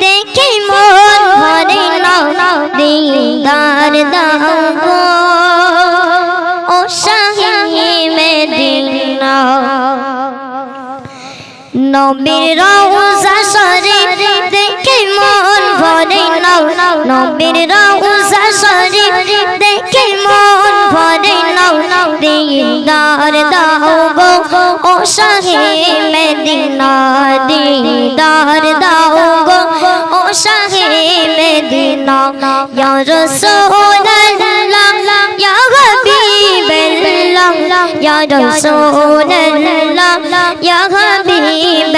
দেখে মন ভরে না দিদার দাও ও শাহী মেদিনা নবীর রওজা শরীফ দেখে মন ভরে না, নবীর রওজা শরীফ দেখে মন ভরে না দিদার দাও ও শাহে মদিনা Ya Rasulallah Ya Habibullah Ya Rasulallah Ya Habibullah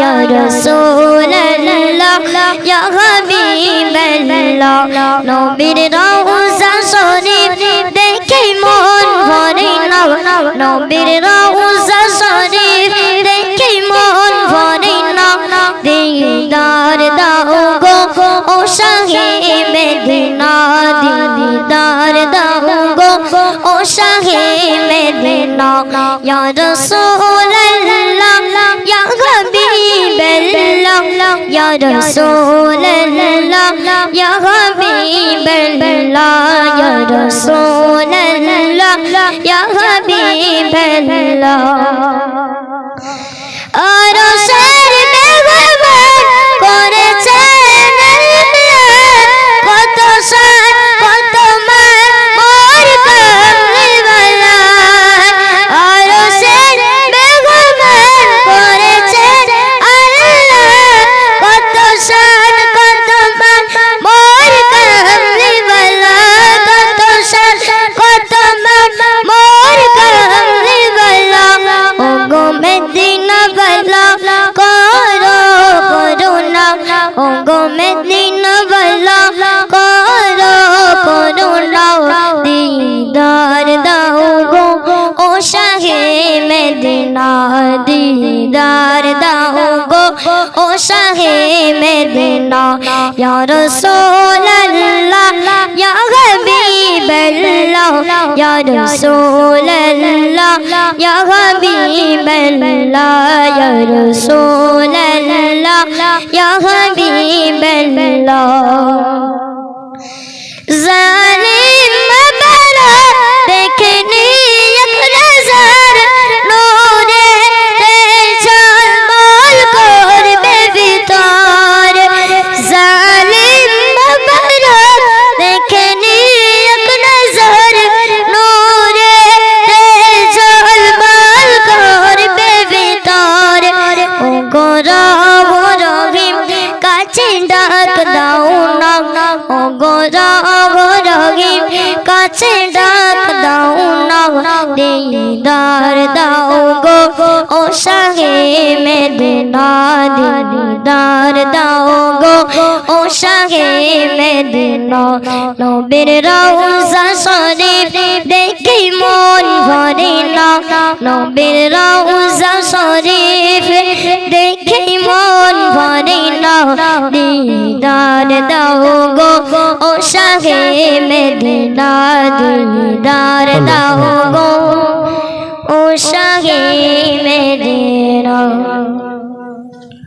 Ya Rasulallah Ya Habibullah Nobir Rauza Sharif Dekhi mon bhari nav Nobir Rauza Sharif ناق يا رسول الله يا حبيب الله يا رسول الله يا حبيب الله يا رسول الله يا حبيب الله او شاہ مدینہ یا رسول اللہ یا حبیب اللہ یا رسول اللہ یا حبیب اللہ یا رسول اللہ یا حبیب اللہ গোরাম রহিম কাছে ডাক দাও না দিদার দাও গো। ও শাহে মেদিনা দিদার দাও গো। ও শাহে মেদিনা, নবীর রওজা শরীফ দেখি মন ভরে না। নবীর রওজা দাও গো ও শাহে মেদিনা দিদার দাও গো ও শাহে Medina.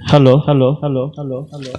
Hello hello. Hello hello hello.